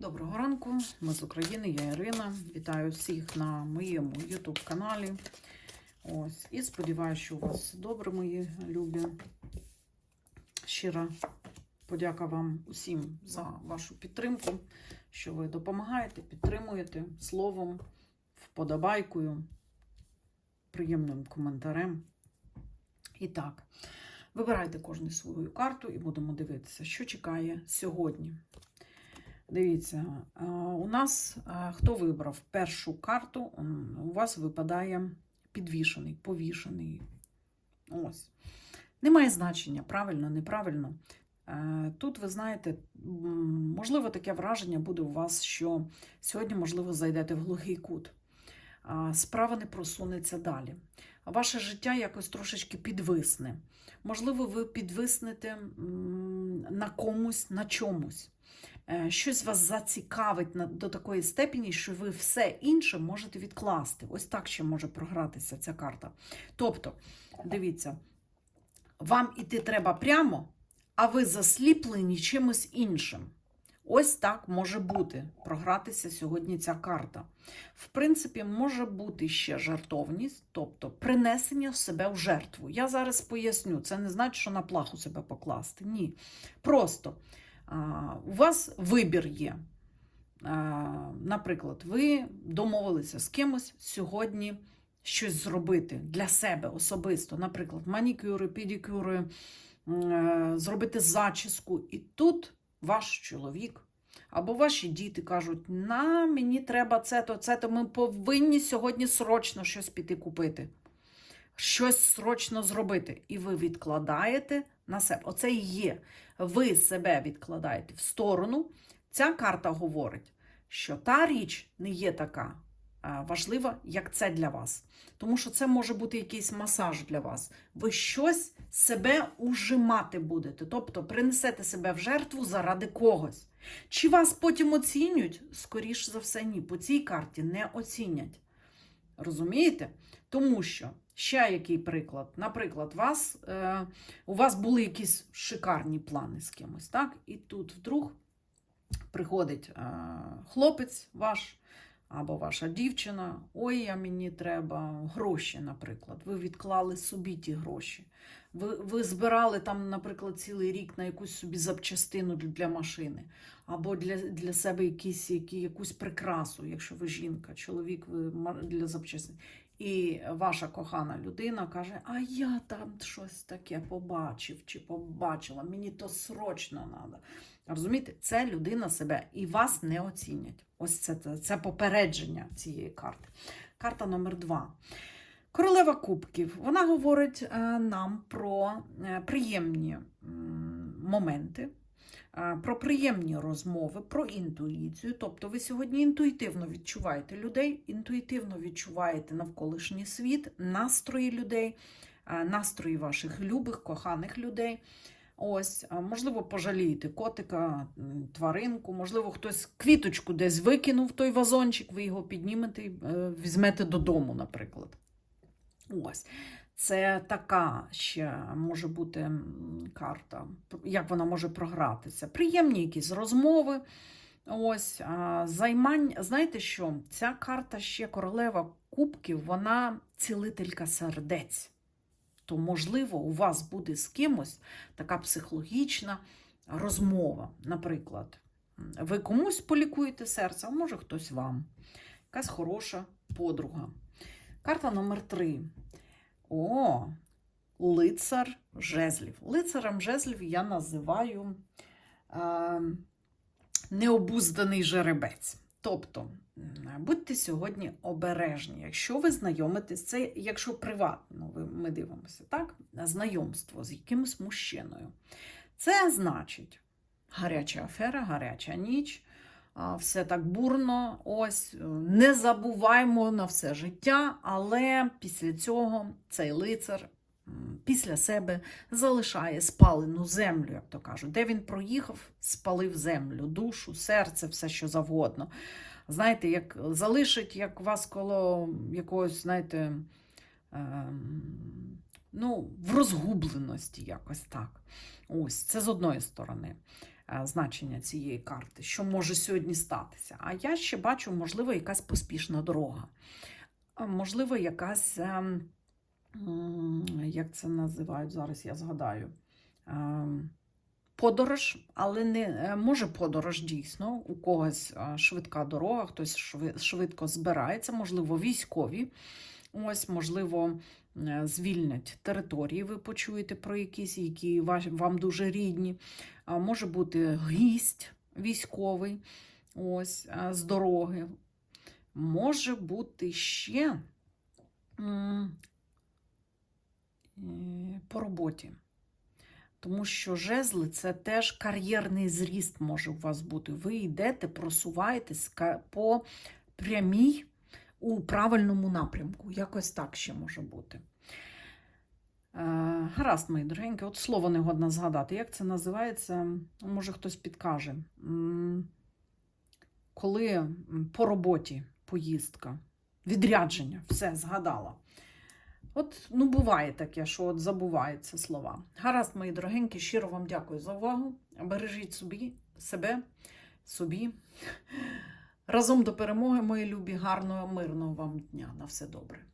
Доброго ранку, ми з України, я Ірина. Вітаю всіх на моєму YouTube каналі. Ось, і сподіваюся, що у вас добре, мої любі. Щира подяка вам усім за вашу підтримку, що ви допомагаєте, підтримуєте словом, вподобайкою, приємним коментарем. І так, вибирайте кожну свою карту і будемо дивитися, що чекає сьогодні. Дивіться, у нас хто вибрав першу карту, у вас випадає підвішений, повішений. Ось. Немає значення, правильно, неправильно. Е, Тут, ви знаєте, можливо, таке враження буде у вас, що сьогодні, можливо, зайдете в глухий кут. Справа не просунеться далі. Ваше життя якось трошечки підвисне. Можливо, ви підвиснете на комусь, на чомусь. Е, щось вас зацікавить до такої степені, що ви все інше можете відкласти. Ось так ще може програтися ця карта. Тобто, дивіться, вам іти треба прямо, а ви засліплені чимось іншим. Ось так може бути програтися сьогодні ця карта. В принципі, може бути ще жартовність, тобто принесення себе в жертву. Я зараз поясню, це не значить, що на плаху себе покласти. Ні. Просто у вас вибір є. Наприклад, ви домовилися з кимось сьогодні щось зробити для себе особисто, наприклад, манікюри, педикюри, е, зробити зачіску. І тут ваш чоловік або ваші діти кажуть: на мені треба це, то це, то ми повинні сьогодні срочно щось піти купити. Щось срочно зробити. І ви відкладаєте на себе. Оце і є. Ви себе відкладаєте в сторону. Ця карта говорить, що та річ не є така важлива, як це для вас. Тому що це може бути якийсь масаж для вас. Ви щось себе ужимати будете, тобто принесете себе в жертву заради когось. Чи вас потім оцінюють? Скоріш за все, ні. По цій карті не оцінять. Розумієте? Тому що ще який приклад. Наприклад, вас, е, у вас були якісь шикарні плани з кимось, так? І тут вдруг приходить е, хлопець ваш або ваша дівчина. Ой, а мені треба гроші, наприклад. Ви відклали собі ті гроші. Ви, ви збирали там, наприклад, цілий рік на якусь собі запчастину для, машини, або для, для себе якісь, які, якусь прикрасу, якщо ви жінка, чоловік ви для запчастин. І ваша кохана людина каже: А я там щось таке побачив чи побачила, мені то срочно треба. Розумієте, це людина себе і вас не оцінять. Ось це, це, попередження цієї карти. Карта номер два. Королева Кубків. Вона говорить е, нам про е, приємні моменти, про приємні розмови, про інтуїцію. Тобто ви сьогодні інтуїтивно відчуваєте людей, інтуїтивно відчуваєте навколишній світ, настрої людей, настрої ваших любих, коханих людей. Ось, можливо, пожалієте котика, тваринку, можливо, хтось квіточку десь викинув той вазончик, ви його піднімете і е, візьмете додому, наприклад. Ось. Це така ще може бути карта, як вона може програтися. Приємні якісь розмови. Ось, займання. Знаєте що? Ця карта ще королева кубків, вона цілителька сердець. То, можливо, у вас буде з кимось така психологічна розмова. Наприклад, ви комусь полікуєте серце, а може хтось вам. Якась хороша подруга. Карта номер три. О, лицар жезлів. Лицарем жезлів я називаю е, необузданий жеребець. Тобто, будьте сьогодні обережні. Якщо ви знайомитесь, це якщо приватно ми дивимося, так? Знайомство з якимось мужчиною. Це значить гаряча афера, гаряча ніч. Все так бурно, ось е, не забуваймо на все життя, але після цього цей лицар після себе залишає спалену землю, як то кажуть. Де він проїхав, спалив землю, душу, серце, все що завгодно. Знаєте, як залишить як вас коло якогось, знаєте, ем, ну, в розгубленості якось так. Ось, це з одної сторони. Е, значення цієї карти, що може сьогодні статися. А я ще бачу, можливо, якась поспішна дорога. Можливо, якась, ем, як це називають зараз, я згадаю. ем, Подорож, але не е, може подорож дійсно. У когось е, швидка дорога, хтось швидко збирається, можливо, військові. Ось, можливо, е, звільнять території. Ви почуєте про якісь, які вам дуже рідні. Може бути гість військовий, ось з дороги. Може бути ще е, по роботі. Тому що жезли це теж кар'єрний зріст може у вас бути. Ви йдете, просуваєтесь по прямій у правильному напрямку. Якось так ще може бути. Е, гаразд, мої дорогенькі, от слово не годно згадати. Як це називається? Може хтось підкаже. Коли по роботі поїздка, відрядження, все, згадала. От, ну, буває таке, що от забуваються слова. Гаразд, мої дорогенькі, щиро вам дякую за увагу. Бережіть собі, себе, собі. Разом до перемоги, мої любі, гарного, мирного вам дня. На все добре.